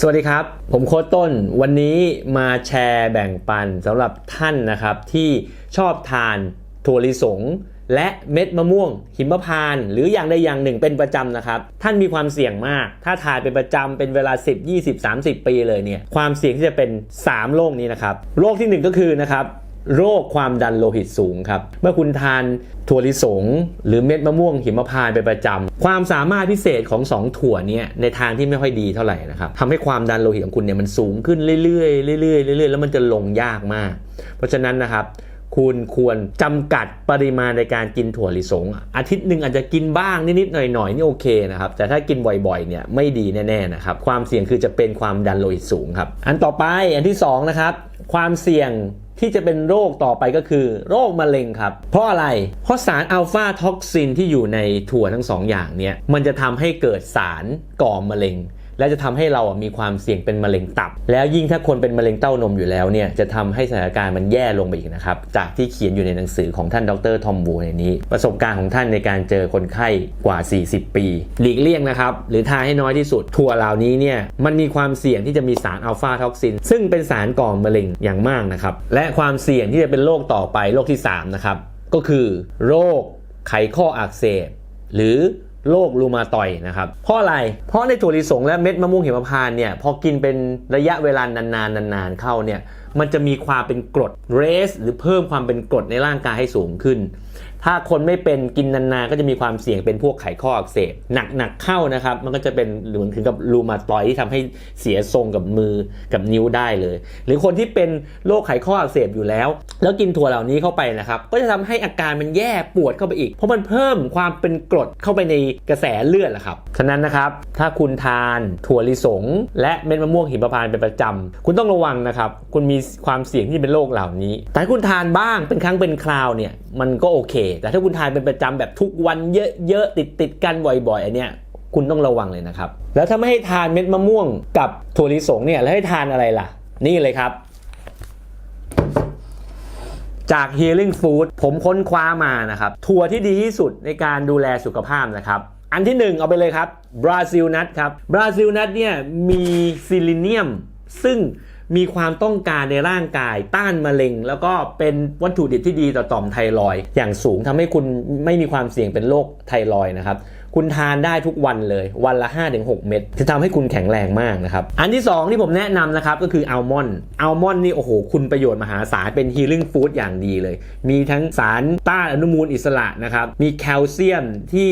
สวัสดีครับ ผมโค้ดต้นวันนี้มาแชร์แบ่งปันสำหรับท่านนะครับที่ชอบทานถั่วลิสง และเม็ดมะม่วง หิมพานต์หรืออย่างใดอย่างหนึ่งเป็นประจำนะครับ ท่านมีความเสี่ยงมาก ถ้าทานเป็นประจำเป็นเวลา 10 20 30 ปีเลยเนี่ยความเสี่ยงที่จะเป็น 3 โรคนี้นะครับโรคทีหนึ่1 ก็คือนะครับ โรคความดันโลหิตสูงครับ เมื่อคุณทานถั่วลิสง หรือเม็ดมะม่วงหิมพานต์เป็นประจำ ความสามารถพิเศษของ 2 ถั่วเนี่ยในทางที่ไม่ค่อยดีเท่าไหร่นะครับทำให้ความดันโลหิตของคุณเนี่ยมันสูงขึ้นเรื่อยๆเรื่อยๆเรื่อยๆแล้วมันจะลงยากมาก เพราะฉะนั้นนะครับคุณควรจำกัดปริมาณในการกินถั่วลิสง อาทิตย์หนึ่งอาจจะกินบ้างนิดๆหน่อยๆนี่โอเคนะครับ แต่ถ้ากินบ่อยๆเนี่ยไม่ดีแน่ๆนะครับความเสี่ยงคือจะเป็นความดันโลหิตสูงครับ อันต่อไปอันที่สองนะครับความเสี่ยง ที่จะเป็นโรคต่อไปก็คือ โรคมะเร็งครับ เพราะอะไร เพราะสารอัลฟาท็อกซินที่อยู่ในถั่วทั้งสองอย่างเนี่ยมันจะทำให้เกิดสารก่อมะเร็ง และจะทำให้เราอะมีความเสี่ยงเป็นมะเร็งตับ แล้วยิ่งถ้าคนเป็นมะเร็งเต้านมอยู่แล้วเนี่ยจะทำให้สถานการณ์มันแย่ลงไปอีกนะครับจากที่เขียนอยู่ในหนังสือของท่านดรทอมบูในนี้ ประสบการณ์ของท่านในการเจอคนไข้กว่า 40 ปี หลีกเลี่ยงนะครับหรือทานให้น้อยที่สุดถั่วเหล่านี้เนี่ยมันมีความเสี่ยงที่จะมีสารอัลฟาท็อกซิน ซึ่งเป็นสารก่อมะเร็งอย่างมากนะครับและความเสี่ยงที่จะเป็นโรคต่อไปโรคที่3นะครับก็คือโรคไขข้ออักเสบ หรือ โรครูมาตอยนะครับเพราะอะไร เพราะในถั่วลิสงและเม็ดมะม่วงหิมพานต์เนี่ยพอกินเป็นระยะเวลานานๆนานๆเข้าเนี่ยมันจะมีความเป็นกรดเรส หรือเพิ่มความเป็นกรดในร่างกายให้สูงขึ้นถ้าคนไม่เป็นกินนานๆก็จะมีความเสี่ยงเป็นพวกไขข้ออักเสบหนักๆเข้านะครับ มันก็จะเป็นเหมือนถึงกับรูมาตอยด์ที่ทำให้เสียทรงกับมือกับนิ้วได้เลย หรือคนที่เป็นโรคไขข้ออักเสบอยู่แล้ว แล้วกินถั่วเหล่านี้เข้าไปนะครับ ก็จะทำให้อาการมันแย่ปวดเข้าไปอีก เพราะมันเพิ่มความเป็นกรดเข้าไปในกระแสเลือดแหละครับฉะนั้นนะครับถ้าคุณทานถั่วลิสง และเม็ดมะม่วงหิมพานต์เป็นประจำคุณต้องระวังนะครับคุณมีความเสี่ยงที่เป็นโรคเหล่านี้ แต่คุณทานบ้างเป็นครั้งเป็นคราวเนี่ยมันก็โอเคแต่ถ้าคุณทานเป็นประจำแบบทุกวันเยอะๆติดๆกันบ่อยๆอันเนี้ยคุณต้องระวังเลยนะครับ แล้วถ้าไม่ให้ทานเม็ดมะม่วงกับถั่วลิสงเนี่ยแล้วให้ทานอะไรล่ะ นี่เลยครับ จาก Healing Food ผมค้นคว้ามานะครับถั่วที่ดีที่สุดในการดูแลสุขภาพนะครับ อันที่หนึ่งเอาไปเลยครับบราซิลนัทครับบราซิลนัทเนี่ยมีซิลิเนียม ซึ่ง มีความต้องการในร่างกายต้านมะเร็ง แล้วก็เป็นวัตถุดิบที่ดีต่อต่อมไทรอยอย่างสูงทำให้คุณไม่มีความเสี่ยงเป็นโรคไทรอย์นะครับ คุณทานได้ทุกวันเลย วันละ 5-6 เม็ดจะทำให้คุณแข็งแรงมากนะครับ อันที่ 2 ที่ผมแนะนำนะครับก็คืออัลมอนด์อัลมอนด์นี่โอ้โห คุณประโยชน์มหาศาลเป็นฮีลิ่งฟู้ดอย่างดีเลย มีทั้งสารต้านอนุมูลอิสระนะครับ มีแคลเซียมที่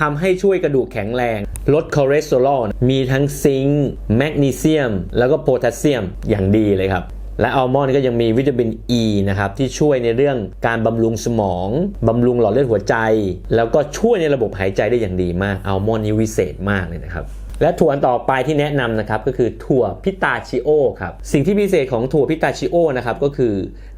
ทำให้ช่วยกระดูกแข็งแรง ลดคอเลสเตอรอล มีทั้งซิงค์แมกนีเซียม แล้วก็โพแทสเซียมอย่างดีเลยครับ และอัลมอนด์ก็ยังมีวิตามินอ e ีนะครับที่ช่วยในเรื่องการบำรุงสมองบำรุงหลอดเลือดหัวใจ แล้วก็ช่วยในระบบหายใจได้อย่างดีมากอัลมอนด์นี่วิเศษมากเลยนะครับ และถั่วต่อไปที่แนะนำนะครับก็คือถั่วพิตาชิโอครับสิ่งที่พิเศษของถั่วพิตาชิโอนะครับก็คือ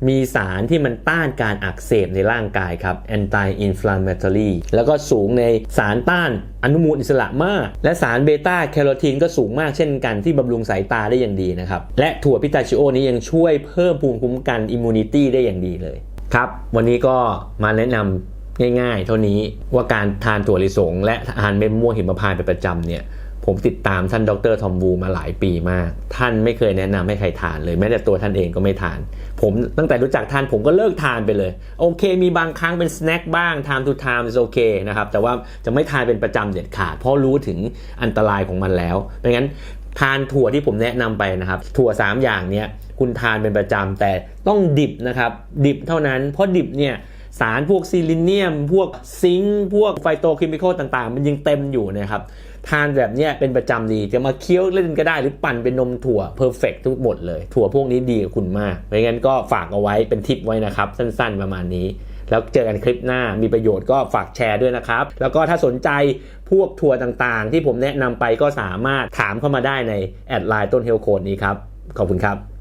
มีสารที่มันต้านการอักเสบในร่างกายครับ anti inflammatory แล้วก็สูงในสารต้านอนุมูลอิสระมาก และสารเบต้าแคโรทีนก็สูงมากเช่นกันที่บำรุงสายตาได้อย่างดีนะครับ และถั่วพิตาชิโอนี้ยังช่วยเพิ่มภูมิคุ้มกันอิมมูนิตี้ได้อย่างดีเลยครับวันนี้ก็มาแนะนำง่ายๆ เท่านี้ว่าการทานถั่วลิสง และทานเม็ดมะม่วงหิมพานต์เป็นประจำเนี่ย ผมติดตามท่านดรทอมวูมาหลายปีมาก ท่านไม่เคยแนะนำให้ใครทานเลยแม้แต่ตัวท่านเองก็ไม่ทาน ผมตั้งแต่รู้จักท่านผมก็เลิกทานไปเลย โอเค มีบางครั้งเป็นสแน็คบ้าง time to time is โอเคนะครับแต่ว่าจะไม่ทานเป็นประจำเด็ดขาด เพราะรู้ถึงอันตรายของมันแล้วไม่งั้นทานถั่วที่ผมแนะนำไปนะครับ ถั่ว 3 อย่างเนี้ยคุณทานเป็นประจำแต่ต้องดิบนะครับ ดิบเท่านั้น เพราะดิบเนี่ย สารพวกซิลิเนียม พวกซิงค์พวกไฟโตเคมีคอลต่างๆ มันยังเต็มอยู่นะครับ ทานแบบนี้เป็นประจำดีจะมาเคี้ยวเล่นก็ได้หรือปั่นเป็นนมถั่วเพอร์เฟกทุกหมดเลย ถั่วพวกนี้ดีกับคุณมากเพราะงั้นก็ฝากเอาไว้เป็นทิปไว้นะครับ สั้นๆประมาณนี้ แล้วเจอกันคลิปหน้ามีประโยชน์ก็ฝากแชร์ด้วยนะครับ แล้วก็ถ้าสนใจพวกถั่วต่างๆ ที่ผมแนะนำไปก็สามารถถามเข้ามาได้ในแอดไลน์ต้นเฮลโคนนี้ครับขอบคุณครับ